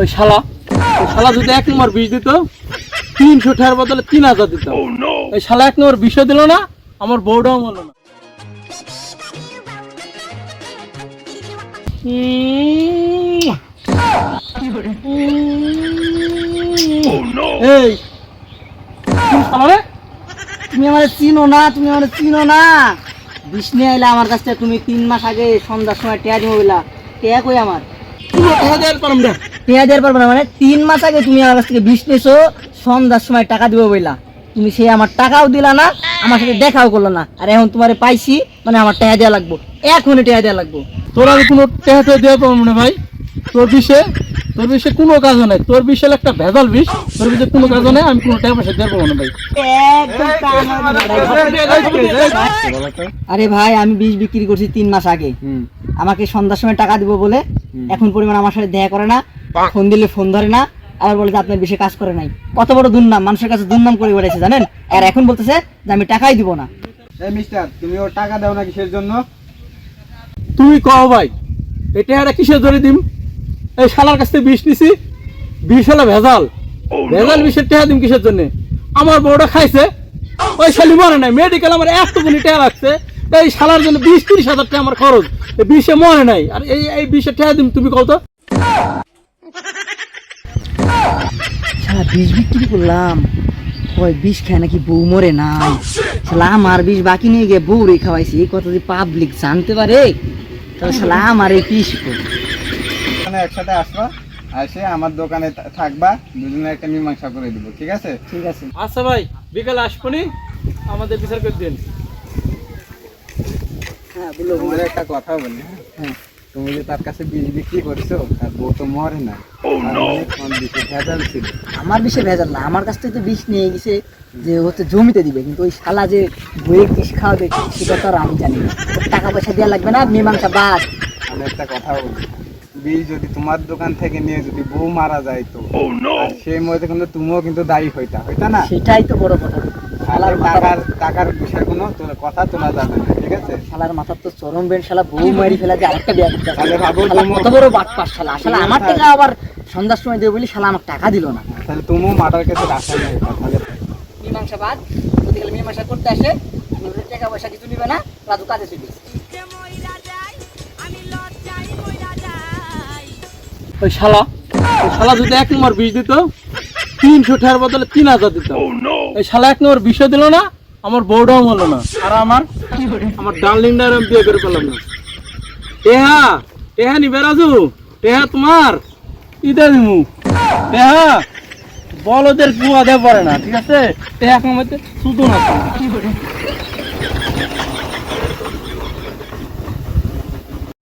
ওই শালা। শালা যদি এক নম্বর বিষ দিত তিনশো টাকার বদলে তিন হাজার দিত। ওই শালা এক নম্বর বিষও দিল না আমার বউটাও মরলো না। এই তুমি আমার চিনো না তুমি আমার চিনো না। বিষ নিয়ে আইলা আমার কাছ তুমি তিন মাস আগে সন্ধ্যার সময় টেয়া দিব বইলা। টেয়া কই আমার? পারবে না মানে তিন মাস আগে তুমি আমার কাছ থেকে বিষ নিয়েছো সন্ধ্যার সময় টাকা দিব বইলা। তুমি আমার টাকাও দিলা না আমার সাথে দেখাও করল না। আর এখন তোমারে পাইছি মানে আমার টাকা দেওয়া লাগবো। এখনই টাকা দেওয়া লাগবো। তোর আমি কোনো টাকা টুকা দেওয়া পারব না ভাই। তোর তোর কোনো কাজ নাই। তোর একটা ভেজাল বিষ। তোর কোনো কাজ নাই আমি কোনো টাকা পয়সা দেওয়া পারব না ভাই। আরে ভাই আমি বিষ বিক্রি করছি তিন মাস আগে। আমাকে সন্ধ্যার সময় টাকা দিব বলে এখন পরিমাণ আমার সাথে দেখা করে না ফোন দিলে ফোন ধরে না আবার বলে যে আপনার বেশি কাজ করে নাই। কত বড় দুর্নাম মানুষের কাছে দুর্নাম করে বেড়েছে জানেন? আর এখন বলতেছে যে আমি টাকাই দিব না। এই মিস্টার তুমি ওর টাকা দাও না কিসের জন্য? তুই কও ভাই এই টাকাটা কিসের ধরে দিম? এই শালার কাছ থেকে বিষ নিছি বিষ হলো ভেজাল। ভেজাল বিষের টাকা দিম কিসের জন্য? আমার বউটা খাইছে ওই শালি মরে নাই। মেডিকেল আমার একটুকুনি টাকা লাগছে। এই শালার জন্য বিশ তিরিশ হাজার টাকা আমার খরচ। এই বিষে মরে নাই। আর এই এই বিষের টাকা দিম তুমি কত তো। শালা বিষ বিক্রি করলাম। ওই বিষ খায় নাকি বউ মরে নাই। শালা আমার বিষ বাকি নিয়ে গিয়ে বউ রে খাওয়াইছি। এই কথা যদি পাবলিক জানতে পারে তাহলে শালা আমার এই পিস মানে একসাথে আসবা এসে আমার দোকানে থাকবা দুজনে একটা মীমাংসা করে দিব ঠিক আছে? ঠিক আছে। আচ্ছা ভাই বিকালে আসবনি আমাদের বিচার করে দিন। হ্যাঁ বলো একটা কথা বলি হ্যাঁ? তুমি যে তার কাছে বীজ বিক্রি করছ তার বউ তো মরে না। তোমার ভেজাল ছিল। আমার বিষে ভেজাল না আমার কাছ থেকে তো বিষ নিয়ে গেছে যে হচ্ছে জমিতে দিবে কিন্তু ওই শালা যে বইয়ের বিষ খাওয়াবে সেটা তো আর আমি জানি না। টাকা পয়সা দেওয়া লাগবে না মীমাংসা বাদ। আমি একটা কথা বলি বীজ যদি তোমার দোকান থেকে নিয়ে যদি বউ মারা যায় তো সেই মুহূর্তে কিন্তু তুমিও কিন্তু দায়ী হইতা হইতা না? সেটাই তো বড় কথা। শালার শালার টাকার টাকার বিষয় কোনো কথা তোলা যাবে না ঠিক আছে? শালার মাথার তো চরম বেন শালা বউ মারি ফেলা যে আরেকটা বিয়া করতে তাহলে ভাবো কত বড় বাটপার শালা। আসলে আমার টাকা আবার সন্ধ্যার সময় দেবে বলি শালা আমার টাকা দিল না। তাহলে তুমিও মাটার কাছে রাখা নেই তাহলে। মীমাংসা বাদ যদি গেলে মীমাংসা করতে আসে। টাকা পয়সা কিছু নিবে না রাজু কাজে চলে ওই শালা শালা যদি এক নম্বর বিষ দিত তিনশো টাকার বদলে তিন হাজার দিত। এই শালা এক নম্বর বিষয় দিল না, আমার বউটাও মরলো না। আর আমার আমার ডার্লিংটা আমি বিয়ে করে পেলাম না। টেহা টেহা নিবে রাজু, টেহা তোমার। ইদে দিমু। টেহা, বলদের কুয়া দেওয়া পড়ে না, ঠিক আছে? টেহা কামাইতে শুধু না।